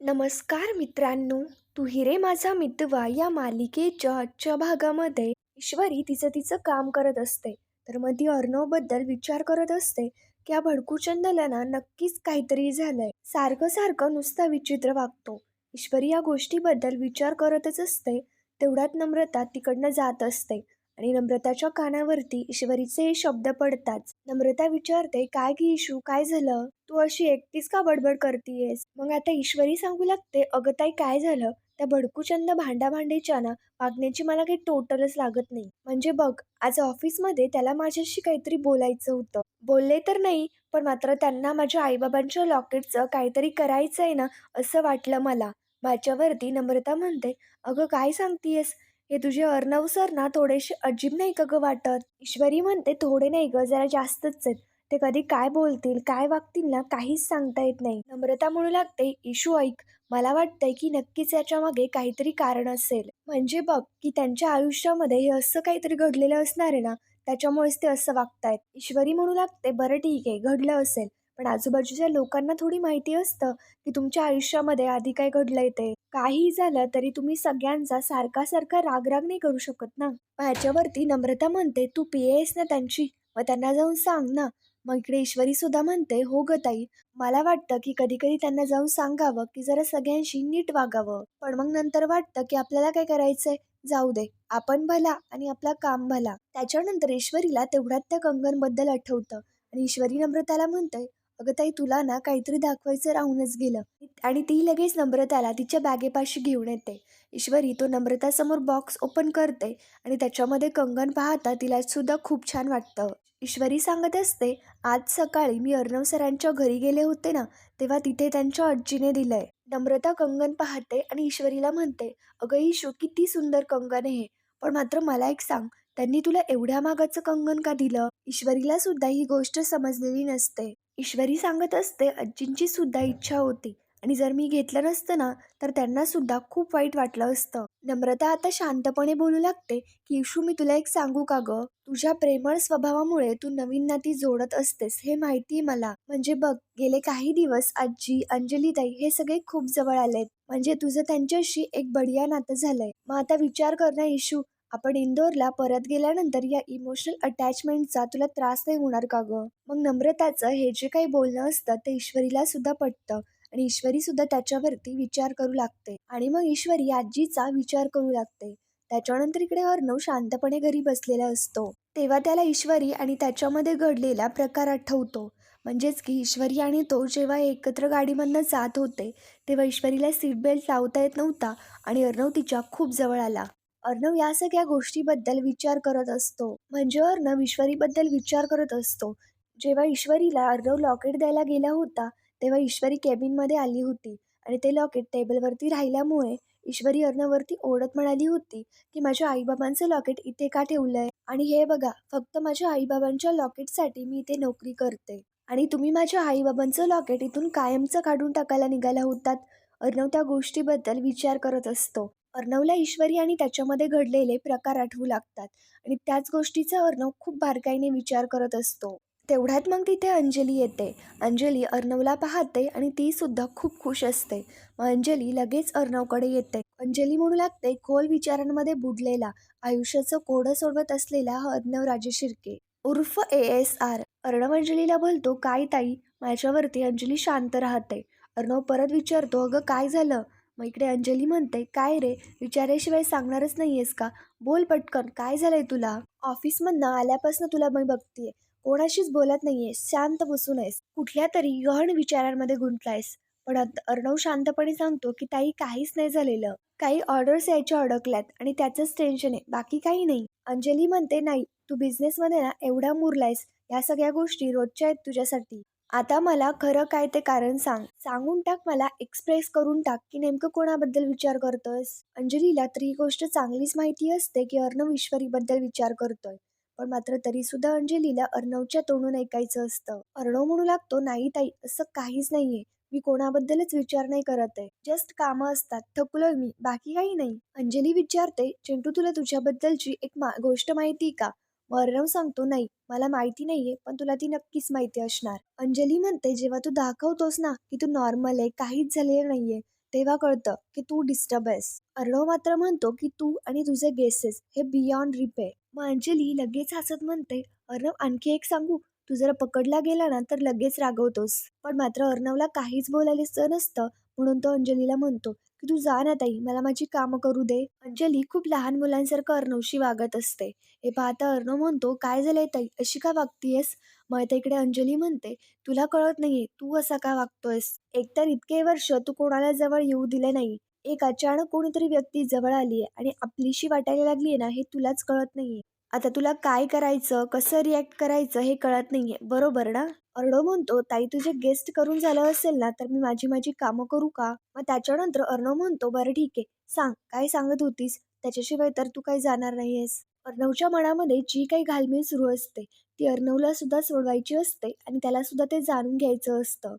नमस्कार मित्रांनो तू हिरे माझा मितवा या मालिकेच्या आजच्या भागामध्ये ईश्वरी तिचं तिचं काम करत असते. तर मग ती अर्णवबद्दल विचार करत असते की या भडकूचंदला ना नक्कीच काहीतरी झालंय. सारखं सारखं नुसता विचित्र वागतो. ईश्वरी या गोष्टीबद्दल विचार करतच असते तेवढ्यात नम्रता तिकडनं जात असते. आणि नम्रताच्या कानावरती ईश्वरीचे हे शब्द पडताच नम्रता विचारते काय की इशू काय झालं? तू अशी एकटीच का बडबड करतीयस? मग आता ईश्वरी सांगू लागते अगं ताई काय झालं? त्या भडकूचंद भांडाभांडीच्या ना वागण्याची मला काही टोटलच लागत नाही. म्हणजे बघ आज ऑफिसमध्ये त्याला माझ्याशी काहीतरी बोलायचं होतं. बोलले तर नाही पण मात्र त्यांना माझ्या आईबाबांच्या लॉकेटचं काहीतरी करायचं आहे ना असं वाटलं मला. माझ्यावरती नम्रता म्हणते अगं काय सांगतीयस? हे तुझे अर्णव सर ना थोडेसे अजीब नाही का ग वाटत? ईश्वरी म्हणते थोडे नाही ग जरा जास्तच आहेत. ते कधी काय बोलतील काय वागतील ना काहीच सांगता येत नाही. नम्रता म्हणू लागते इशू ऐक मला वाटतंय की नक्कीच याच्या मागे काहीतरी कारण असेल. म्हणजे बघ की त्यांच्या आयुष्यामध्ये हे असं काहीतरी घडलेलं असणार आहे ना त्याच्यामुळेच ते असं वागतायत. ईश्वरी म्हणू लागते बरं ठीक आहे घडलं असेल. पण आजूबाजूच्या लोकांना थोडी माहिती असतं की तुमच्या आयुष्यामध्ये आधी काय घडलंय ते. काही झालं तरी तुम्ही सगळ्यांचा सारखा सारखा रागराग नाही करू शकत ना. ह्याच्यावरती नम्रता म्हणते तू पी एस ना त्यांची. मग त्यांना जाऊन सांग ना. मग इकडे ईश्वरी सुद्धा म्हणते हो ग ताई. मला वाटतं की कधी कधी त्यांना जाऊन सांगावं की जरा सगळ्यांशी नीट वागावं. पण मग नंतर वाटतं की आपल्याला काय करायचंय? जाऊ दे. आपण भला आणि आपला काम भला. त्याच्यानंतर ईश्वरीला तेवढ्यात त्या कंगनबद्दल आठवतं. आणि ईश्वरी नम्रताला म्हणते अगं ताई तुला ना काहीतरी दाखवायचं राहूनच गेलं. आणि ती लगेच नम्रताला तिच्या बॅगेपाशी घेऊन येते. ईश्वरी तो नम्रतासमोर बॉक्स ओपन करते आणि त्याच्यामध्ये कंगन पाहता तिला सुद्धा खूप छान वाटतं. ईश्वरी सांगत असते आज सकाळी मी अर्णव सरांच्या घरी गेले होते ना तेव्हा तिथे त्यांच्या आजीने दिलंय. नम्रता कंगन पाहते आणि ईश्वरीला म्हणते अगं ईशू किती सुंदर कंगन आहे पण मात्र मला एक सांग त्यांनी तुला एवढ्या मागाचं कंगन का दिलं? ईश्वरीला सुद्धा ही गोष्ट समजलेली नसते. ईश्वरी सांगत असते आजींची सुद्धा इच्छा होती. आणि जर मी घेतलं नसतं ना तर त्यांना सुद्धा खूप वाईट वाटलं असतं. नम्रता आता शांतपणे बोलू लागते की इशू मी तुला एक सांगू का ग? तुझ्या प्रेमळ स्वभावामुळे तू नवीन नाती जोडत असतेस हे माहिती मला. म्हणजे बघ गेले काही दिवस आजी अंजली ताई हे सगळे खूप जवळ आलेत. म्हणजे तुझं त्यांच्याशी एक बढिया नातं झालंय. मग आता विचार कर ना इशू आपण इंदोरला परत गेल्यानंतर या इमोशनल अटॅचमेंटचा तुला त्रास नाही होणार का ग? मग नम्रताचं हे जे काही बोलणं असतं ते ईश्वरीला सुद्धा पटतं आणि ईश्वरी सुद्धा त्याच्यावरती विचार करू लागते आणि मग ईश्वरी आजीचा विचार करू लागते. त्याच्यानंतर इकडे अर्णव शांतपणे घरी बसलेला असतो. तेव्हा त्याला ईश्वरी आणि त्याच्यामध्ये घडलेला प्रकार आठवतो. म्हणजेच की ईश्वरी आणि तो जेव्हा एकत्र गाडीमधनं जात होते तेव्हा ईश्वरीला सीट बेल्ट लावता येत नव्हता आणि अर्णव तिच्या खूप जवळ आला. अर्णव या सगळ्या गोष्टीबद्दल विचार करत असतो. म्हणजे अर्णव ईश्वरीबद्दल विचार करत असतो. जेव्हा ईश्वरीला अर्णव लॉकेट द्यायला गेला होता तेव्हा ईश्वरी कॅबिनमध्ये आली होती. आणि ते लॉकेट टेबलवरती राहिल्यामुळे ईश्वरी अर्णवरती ओढत म्हणाली होती की माझ्या आईबाबांचं लॉकेट इथे का ठेवलंय? आणि हे बघा फक्त माझ्या आईबाबांच्या लॉकेटसाठी मी इथे नोकरी करते. आणि तुम्ही माझ्या आईबाबांचं लॉकेट इथून कायमचं काढून टाकायला निघाला होतात. अर्णव त्या गोष्टीबद्दल विचार करत असतो. अर्णवला ईश्वरी आणि त्याच्यामध्ये घडलेले प्रकार आठवू लागतात. आणि त्याच गोष्टीचा अर्णव खूप बारकाईने विचार करत असतो. तेवढ्यात मग तिथे अंजली येते. अंजली अर्णवला पाहते आणि ती सुद्धा खूप खुश असते. मग अंजली लगेच अर्णवकडे येते. अंजली म्हणू लागते खोल विचारांमध्ये बुडलेला आयुष्याचं कोडं सोडवत असलेला हा अर्णव राजे शिर्के. उर्फ ए एस आर. अर्णव अंजलीला बोलतो काय ताई? माझ्यावरती अंजली शांत राहते. अर्णव परत विचारतो अगं काय झालं? मग इकडे अंजली म्हणते काय रे? विचाराशिवाय सांगणारच नाही आहेस का? बोल पटकन काय झालंय तुला? ऑफिसमधनं आल्यापासून तुला मी बघतीये. कोणाशीच बोलत नाहीये. शांत बसून आहेस. कुठल्या तरी गहन विचारांमध्ये गुंतलायस. पण अर्णव शांतपणे सांगतो की ताई काहीच नाही झालेलं. काही ऑर्डर्स यायच्या अडकल्यात आणि त्याचंच टेन्शन आहे. बाकी काही नाही. अंजली म्हणते नाही तू बिझनेसमध्ये ना एवढा मुरलायस. या सगळ्या गोष्टी रोजच्या आहेत तुझ्यासाठी. आता मला खरं काय ते कारण सांग. सांगून टाक मला एक्सप्रेस करून टाक की नेमकं कोणाबद्दल विचार करतोयस? अंजलीला तर ही गोष्ट चांगलीच माहिती असते की अर्णव ईश्वरीबद्दल विचार करतोय. पण मात्र तरी सुद्धा अंजलीला अर्णवच्या तोंडून ऐकायचं असतं. अर्णव म्हणू लागतो नाही ताई असं काहीच नाहीये. मी कोणाबद्दलच विचार नाही करत आहे. जस्ट कामं असतात. थकलोय मी. बाकी काही नाही. अंजली विचारते चिंटू तुला तुझ्याबद्दलची एक मा गोष्ट माहिती का? मग अर्णव सांगतो नाही मला माहिती नाहीये पण तुला ती नक्कीच माहिती असणार. अंजली म्हणते जेव्हा तू दाखवतोस ना की तू नॉर्मल आहे काहीच झालेलं नाहीये तेव्हा कळतं की तू डिस्टर्ब आहेस. अर्णव मात्र म्हणतो की तू आणि तुझे गेसेस हे बियॉन्ड रिपेअर मग अंजली लगेच हसत म्हणते अर्णव आणखी एक सांगू? तू जर पकडला गेला ना तर लगेच रागवतोस. पण मात्र अर्णवला काहीच बोलायचं नसतं म्हणून तो अंजलीला म्हणतो की तू जा ना ताई मला माझी कामं करू दे. अंजली खूप लहान मुलांसारखं अर्णवशी वागत असते. हे पाहता अर्णव म्हणतो काय झालंय ताई? अशी का वागतीयस? मग आता इकडे अंजली म्हणते तुला कळत नाहीये तू असा का वागतोयस? एकतर इतके वर्ष तू कोणाला जवळ येऊ दिले नाही. एक अचानक कोणीतरी व्यक्ती जवळ आली आहे आणि आपलीशी वाटायला लागली आहे ना हे तुलाच कळत नाहीये. आता तुला काय करायचं कसं रिॲक्ट करायचं हे कळत नाही आहे बरोबर ना? अर्णव म्हणतो ताई तुझे गेस्ट करून झालं असेल ना तर मी माझी माझी कामं करू का? मग त्याच्यानंतर अर्णव म्हणतो बरं ठीक आहे. सांग काय सांगत होतीस? त्याच्याशिवाय तर तू काही जाणार नाहीयेस. अर्णवच्या मनामध्ये जी काही घालमेल सुरू असते ती अर्णवला सुद्धा सोडवायची असते आणि त्याला सुद्धा ते जाणून घ्यायचं असतं.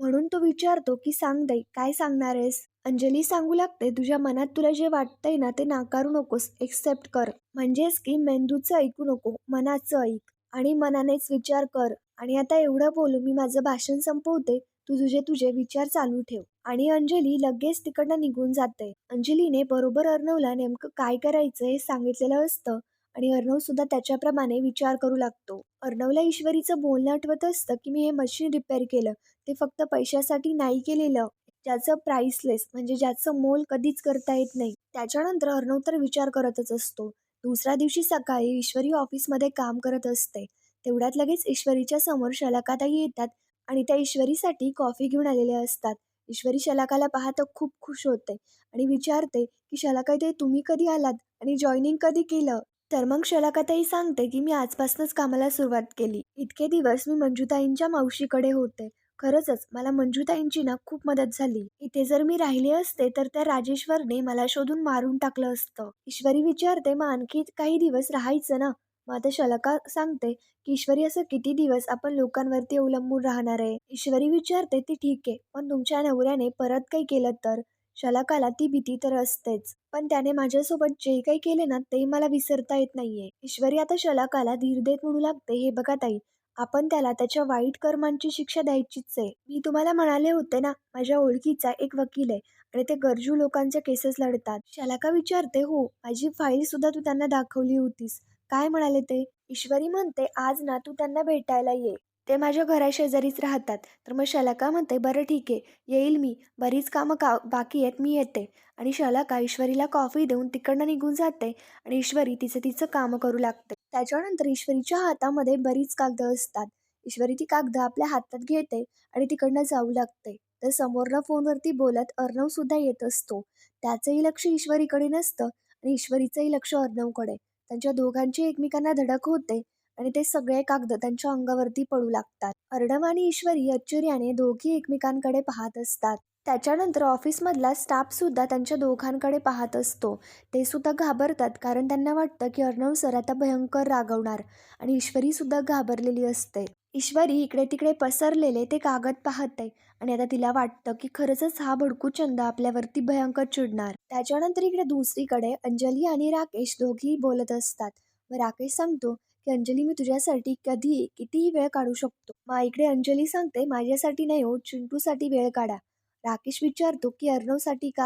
म्हणून तो विचारतो की सांग दई काय सांगणार आहेस? अंजली सांगू लागते तुझ्या मनात तुला जे वाटतंय ना ते नाकारू नकोस एक्सेप्ट कर. म्हणजेच की मेंदूचं ऐकू नको मनाचं ऐक. आणि मनानेच विचार कर. आणि आता एवढं बोलू मी माझं भाषण संपवते. तू तुझे तुझे विचार चालू ठेव. आणि अंजली लगेच तिकडनं निघून जाते. अंजलीने बरोबर अर्णवला नेमकं काय करायचं हे सांगितलेलं असतं. आणि अर्णव सुद्धा त्याच्याप्रमाणे विचार करू लागतो. अर्णवला ईश्वरीचं बोलणं आठवत असतं की मी हे मशीन रिपेअर केलं. ते फक्त पैशासाठी नाही केलेलं. ज्याचं प्राइसलेस म्हणजे ज्याचं मोल कधीच करता येत नाही. त्याच्यानंतर अर्णव तर विचार करतच असतो. दुसऱ्या दिवशी सकाळी ईश्वरी ऑफिसमध्ये काम करत असते. तेवढ्यात लगेच ईश्वरीच्या समोर शलाकाताई येतात आणि त्या ईश्वरीसाठी कॉफी घेऊन आलेल्या असतात. ईश्वरी शलाकाला पाहतं खूप खुश होते आणि विचारते की शलाकाताई तुम्ही कधी आलात? आणि जॉईनिंग कधी केलं? तर मग शलाकाताई सांगते की मी आजपासूनच कामाला सुरुवात केली. इतके दिवस मी मंजुताईंच्या मावशीकडे होते. खरंचच मला मंजुताईंची ना खूप मदत झाली. इथे जर मी राहिले असते तर त्या राजेश्वरने मला शोधून मारून टाकलं असतं. ईश्वरी विचारते मग आणखी काही दिवस राहायचं ना? मग आता शलका सांगते की ईश्वरी असं किती दिवस आपण लोकांवरती अवलंबून राहणार आहे? ईश्वरी विचारते ती ठीक आहे पण तुमच्या नवऱ्याने परत काही केलं तर? शलाकाला ती भीती तर असतेच पण त्याने माझ्यासोबत जे काही केले ना ते मला विसरता येत नाहीये. ईश्वरी आता शलाकाला धीर देत म्हणू लागते हे बघा ताई आपण त्याला त्याच्या वाईट कर्मांची शिक्षा द्यायचीच आहे. मी तुम्हाला म्हणाले होते ना माझ्या ओळखीचा एक वकील आहे आणि ते गरजू लोकांच्या केसेस लढतात. शलाका विचारते हो माझी फाईल सुद्धा तू त्यांना दाखवली होतीस. काय म्हणाले ते? ईश्वरी म्हणते आज ना तू त्यांना भेटायला ये. ते माझ्या घराशेजारीच राहतात. तर मग शलाका म्हणते बरं ठीक आहे येईल मी. बरीच कामं का बाकी आहेत मी येते. आणि शलाका ईश्वरीला कॉफी देऊन तिकडनं निघून जाते आणि ईश्वरी तिचं तिचं कामं करू लागते. त्याच्यानंतर ईश्वरीच्या हातामध्ये बरीच कागदं असतात. ईश्वरी ती कागदं आपल्या हातात घेते आणि तिकडनं जाऊ लागते. तर समोरनं फोनवरती बोलत अर्णव सुद्धा येत असतो. त्याचंही लक्ष ईश्वरीकडे नसतं आणि ईश्वरीचंही लक्ष अर्णवकडे. त्यांच्या दोघांची एकमेकांना धडक होते. आणि ते सगळे कागद त्यांच्या अंगावरती पडू लागतात. अर्णव आणि ईश्वरी आश्चर्याने दोघी एकमेकांकडे पाहत असतात. त्याच्यानंतर ऑफिसमधला स्टाफ सुद्धा त्यांच्या दोघांकडे पाहत असतो. ते सुद्धा घाबरतात कारण त्यांना वाटतं की अर्णव सर आता भयंकर रागवणार आणि ईश्वरी सुद्धा घाबरलेली असते. ईश्वरी इकडे तिकडे पसरलेले ते कागद पाहते आणि आता तिला वाटतं की खरंच हा भडकू चंद आपल्यावरती भयंकर चिडणार. त्याच्यानंतर इकडे दुसरीकडे अंजली आणि राकेश दोघी बोलत असतात. व राकेश सांगतो की अंजली मी तुझ्यासाठी कधी कितीही वेळ काढू शकतो. मा इकडे अंजली सांगते माझ्यासाठी नाही हो चिंटूसाठी वेळ काढा. राकेश विचारतो की अर्णवसाठी का?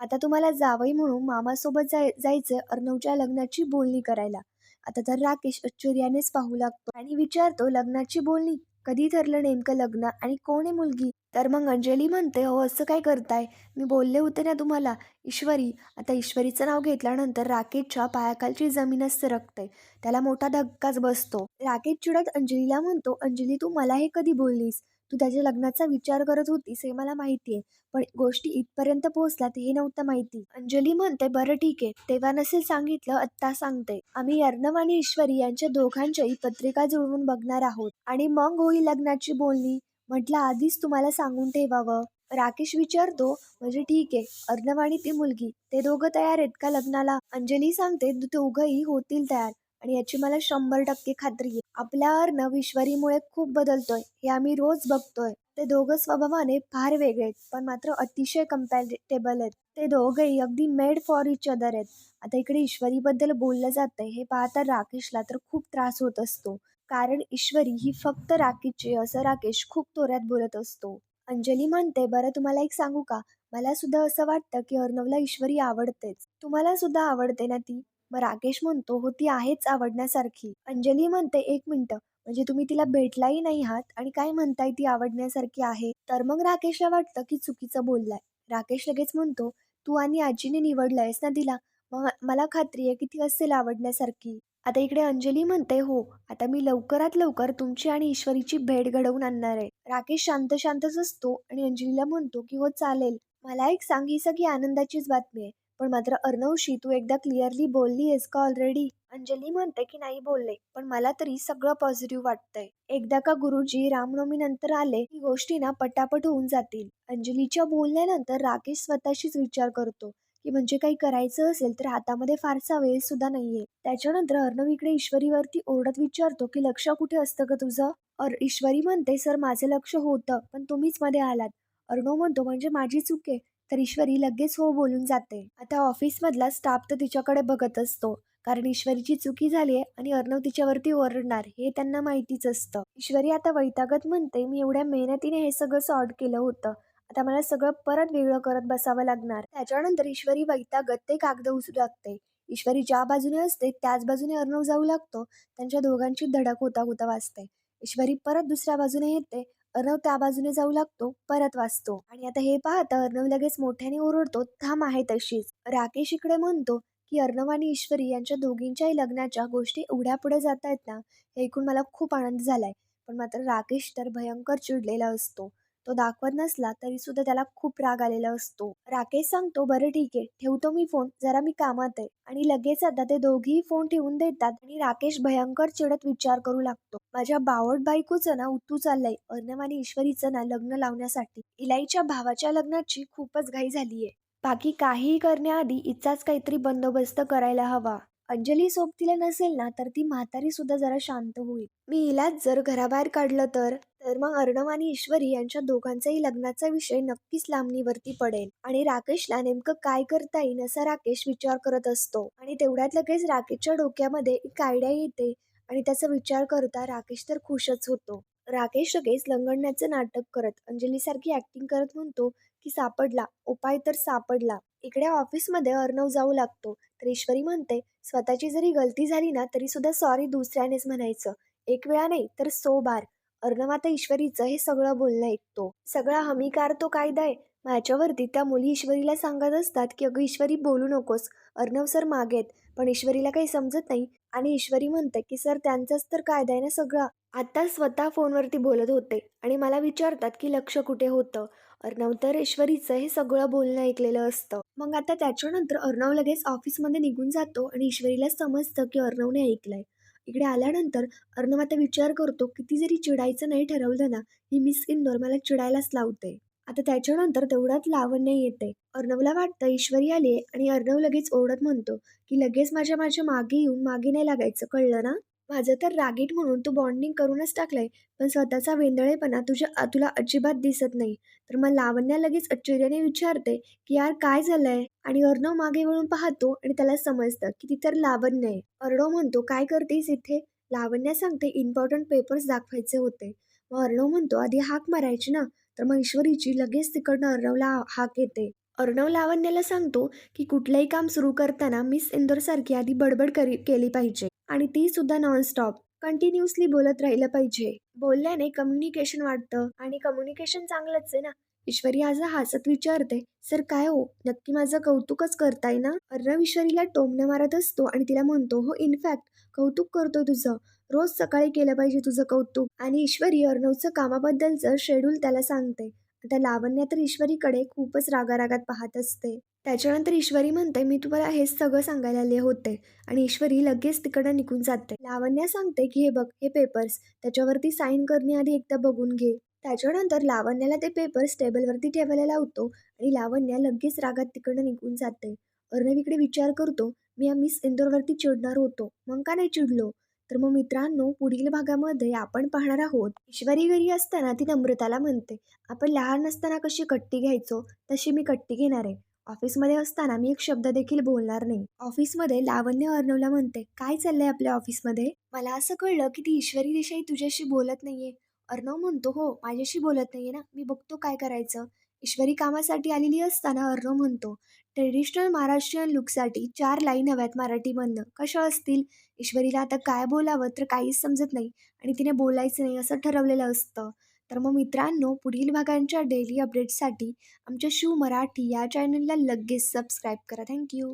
आता तुम्हाला जावई म्हणून मामासोबत जाय जायचं अर्णवच्या लग्नाची बोलणी करायला. आता तर राकेश आश्चर्यानेच पाहू लागतो आणि विचारतो लग्नाची बोलणी कधी ठरलं नेमकं लग्न आणि कोण आहे मुलगी? तर मग अंजली म्हणते हो असं काय करताय? मी बोलले होते ना तुम्हाला ईश्वरी. आता ईश्वरीचं नाव घेतल्यानंतर राकेशच्या पायाखालची जमीनच सरकते. त्याला मोठा धक्काच बसतो. राकेश चिडत अंजलीला म्हणतो अंजली तू मला हे कधी बोललीस? तू त्याच्या लग्नाचा विचार करत होतीस हे मला माहिती आहे पण गोष्टी इथपर्यंत पोहोचल्यात हे नव्हतं माहिती. अंजली म्हणते बरं ठीक आहे. तेव्हा नसेल सांगितलं आत्ता सांगते. आम्ही अर्णव आणि ईश्वरी यांच्या दोघांच्याही पत्रिका जुळवून बघणार आहोत. आणि मग होई लग्नाची बोलणी. म्हटलं आधीच तुम्हाला सांगून ठेवावं. राकेश विचारतो म्हणजे ठीक आहे. अर्णव आणि ती मुलगी ते दोघं तयार आहेत का लग्नाला? अंजली सांगते दोघंही होतील तयार. आणि याची मला शंभर टक्के खात्री आहे. आपल्या अर्णव ईश्वरीमुळे खूप बदलतोय. हे आम्ही रोज बघतोय. ते दोघं स्वभावाने फार वेगळे आहेत पण मात्र अतिशय कम्पॅटेबल आहेत. ते दोघंही अगदी मेड फॉर इच अदर आहेत. आता इकडे ईश्वरीबद्दल बोललं जातंय हे पाहता राकेशला तर खूप त्रास होत असतो. कारण ईश्वरी ही फक्त राकेशची असं राकेश खूप तोऱ्यात बोलत असतो. अंजली म्हणते बरं तुम्हाला एक सांगू का? मला सुद्धा असं वाटतं की अर्णवला ईश्वरी आवडतेच. तुम्हाला सुद्धा आवडते ना ती? मग राकेश म्हणतो हो ती आहेच आवडण्यासारखी. अंजली म्हणते एक मिनटं म्हणजे तुम्ही तिला भेटलाही नाही आहात आणि काय म्हणताय ती आवडण्यासारखी आहे? तर मग राकेशला वाटतं की चुकीचं बोललाय. राकेश लगेच म्हणतो तू आणि आजीने निवडलंयस ना तिला? मग मला खात्री आहे की ती असेल आवडण्यासारखी. आता इकडे अंजली म्हणते हो आता मी लवकरात लवकर तुमची आणि ईश्वरीची भेट घडवून आणणार आहे. राकेश शांत शांतच असतो आणि अंजलीला म्हणतो की हो चालेल. मला एक सांग ही सगळी आनंदाचीच बातमी आहे. पण मात्र अर्णवशी तू एकदा क्लिअरली बोलली आहेस का ऑलरेडी अंजली म्हणते की नाही बोलले पण मला तरी सगळं पॉझिटिव्ह वाटतंय. एकदा का गुरुजी रामनवमी नंतर आले की गोष्टी ना पटापट होऊन जातील. अंजलीच्या बोलण्यानंतर राकेश स्वतःशीच विचार करतो की म्हणजे काही करायचं असेल तर हातामध्ये फारसा वेळ सुद्धा नाहीये. त्याच्यानंतर अर्णव इकडे ईश्वरीवरती ओरडत विचारतो की लक्ष कुठे असतं का तुझं? और ईश्वरी म्हणते सर माझं लक्ष होतं पण तुम्हीच मध्ये आलात. अर्णव म्हणतो म्हणजे माझी चूक आहे. तर ईश्वरी लगेच हो बोलून जाते. आता ऑफिसमधला स्टाफ तर तिच्याकडे बघत असतो. कारण ईश्वरीची चुकी झाली आहे आणि अर्णव तिच्यावरती ओरडणार हे त्यांना माहितीच असतं. ईश्वरी आता वैतागत म्हणते मी एवढ्या मेहनतीने हे सगळं सॉर्ट केलं होतं. आता मला सगळं परत वेगळं करत बसावं लागणार. त्याच्यानंतर ईश्वरी वैतागत ते कागद उचलू लागते. ईश्वरी ज्या बाजूने असते त्याच बाजूने अर्णव जाऊ लागतो. त्यांच्या दोघांची धडक होता होता वाचते ईश्वरी परत दुसऱ्या बाजूने येते अर्णव त्या बाजूने जाऊ लागतो परत वाचतो. आणि आता हे पाहता अर्णव लगेच मोठ्याने ओरडतो थांब आहे तशीच. राकेश इकडे म्हणतो की अर्णव आणि ईश्वरी यांच्या दोघींच्याही लग्नाच्या गोष्टी एवढ्या पुढे जात आहेत ना हे ऐकून मला खूप आनंद झालाय. पण मात्र राकेश तर भयंकर चिडलेला असतो. तो दाखवत नसला तरी सुद्धा त्याला खूप राग आलेला असतो. राकेश सांगतो बरं ठीक आहे ठेवतो मी फोन जरा मी कामात आहे. आणि लगेच आता ते दोघीही फोन ठेवून देतात आणि राकेश भयंकर चिडत विचार करू लागतो. माझ्या बावट बायकोचं ना उतू चाललंय अर्णव आणि ईश्वरीचं ना लग्न लावण्यासाठी. इलाईच्या भावाच्या लग्नाची खूपच घाई झालीये. बाकी काहीही करण्याआधी इचाच काहीतरी बंदोबस्त करायला हवा. अंजली सोबतीला नसेल ना तर ती म्हातारी सुद्धा जरा शांत होईल. मी हिलाच जर घराबाहेर काढलं तर? तर मग अर्णव आणि ईश्वरी यांच्या दोघांचाही लग्नाचा विषय नक्कीच लांबणीवरती पडेल. आणि राकेशला नेमकं काय करता येईल असा राकेश विचार करत असतो. आणि तेवढ्यात लगेच राकेशच्या डोक्यामध्ये एक आयडिया येते आणि त्याचा विचार करता राकेश तर खुशच होतो. राकेश लगेच लंगडण्याचं नाटक करत अंजलीसारखी ऍक्टिंग करत म्हणतो की सापडला. उपाय तर सापडला. इकडे ऑफिसमध्ये अर्णव जाऊ लागतो. तर ईश्वरी म्हणते स्वतःची जरी गलती झाली ना तरी सुद्धा सॉरी दुसऱ्यानेच म्हणायचं. एक वेळा नाही तर सो बार. अर्णव आता ईश्वरीचं हे सगळं बोलणं ऐकतो. सगळा हमीकार तो कायदा आहे. माझ्यावरती त्या मुली ईश्वरीला सांगत असतात की अगं ईश्वरी बोलू नकोस. अर्णव सर मागेत पण ईश्वरीला काही समजत नाही. आणि ईश्वरी म्हणते की सर त्यांचाच तर कायदा आहे ना सगळा. आता स्वतः फोनवरती बोलत होते आणि मला विचारतात की लक्ष कुठे होतं? अर्णवतरेश्वरीचं हे सगळं बोलणं ऐकलेलं असतं. मग आता त्याच्यानंतर अर्णव लगेच ऑफिसमध्ये निघून जातो आणि ईश्वरीला समजतं की अर्णवने ऐकलंय. इकडे आल्यानंतर अर्णव आता विचार करतो किती जरी चिडायचं नाही ठरवलं ना ही मिस इंदोर मला चिडायलाच लावते. आता त्याच्यानंतर तेवढ्यात लावण्य येते. अर्णवला वाटतं ईश्वरी आली आणि अर्णव लगेच ओरडत म्हणतो की लगेच माझ्या माझ्या मागे येऊन मागे नाही लागायचं कळलं ना? माझं तर रागीट म्हणून तू बॉन्डिंग करूनच टाकलंय पण स्वतःचा वेंदळेपणा तुझ्या तुला अजिबात दिसत नाही. तर मग लावण्या लगेच आश्चर्याने विचारते की यार काय झालंय? आणि अर्णव मागे वळून पाहतो आणि त्याला समजतं की ती तर लावण्य आहे. अर्णव म्हणतो काय करतेस इथे? लावण्या सांगते इम्पॉर्टंट पेपर्स दाखवायचे होते. मग अर्णव म्हणतो आधी हाक मारायची ना. तर मग ईश्वरीची लगेच तिकडनं अर्णवला हाक येते. अर्णव लावण्याला सांगतो की कुठलंही काम सुरू करताना मिस इंदोरसारखी आधी बडबड करी केली पाहिजे. आणि ती सुद्धा नॉनस्टॉप कंटिन्युअसली बोलत राहिलं पाहिजे. बोलल्याने कम्युनिकेशन वाढतं आणि कम्युनिकेशन चांगलंच आहे ना. ईश्वरी आज हसत विचारते सर काय हो? नक्की माझं कौतुकच करताय ना? अर्णव ईश्वरीला टोमणं मारत असतो आणि तिला म्हणतो हो इनफॅक्ट कौतुक करतोय तुझं. रोज सकाळी केलं पाहिजे तुझं कौतुक. आणि ईश्वरी अर्णवचं कामाबद्दलचं शेड्यूल त्याला सांगते. आता लावण्या तर ईश्वरीकडे खूपच रागारागात पाहत असते. त्याच्यानंतर ईश्वरी म्हणते मी तुम्हाला हेच सगळं सांगायला आले होते आणि ईश्वरी लगेच तिकडं निघून जाते. लावण्या सांगते की हे बघ हे पेपर्स त्याच्यावरती साईन करण्याआधी एकदा बघून घे. त्याच्यानंतर लावण्याला ते पेपर्स टेबलवरती ठेवायला लावतो आणि लावण्या लगेच रागात तिकडं निघून जाते. अर्णव इकडे विचार करतो मी या मिस इंदोरवरती चिडणार होतो. मग का नाही चिडलो? तर मग मित्रांनो पुढील भागामध्ये आपण पाहणार आहोत. ईश्वरी घरी असताना ती नम्रताला म्हणते आपण लहान असताना कशी कट्टी घ्यायचो? तशी मी कट्टी घेणार आहे. ऑफिसमध्ये असताना मी एक शब्द देखील बोलणार नाही. ऑफिसमध्ये लावण्य अर्णवला म्हणते. काय चाललंय आपल्या ऑफिसमध्ये? मला असं कळलं की ती ईश्वरी देशाई तुझ्याशी बोलत नाहीये. अर्णव म्हणतो हो माझ्याशी बोलत नाहीये ना? मी बघतो काय करायचं. ईश्वरी कामासाठी आलेली असताना अर्णव म्हणतो ट्रेडिशनल महाराष्ट्रीयन लुकसाठी चार लाईन हव्यात मराठीमधनं. कशा असतील? ईश्वरीला आता काय बोलावं तर काहीच समजत नाही आणि तिने बोलायचं नाही असं ठरवलेलं असतं. तर मग मित्रांनो पुढील भागांच्या डेली अपडेट्ससाठी आमच्या शिव मराठी या चॅनलला लगेच सबस्क्राईब करा. थँक्यू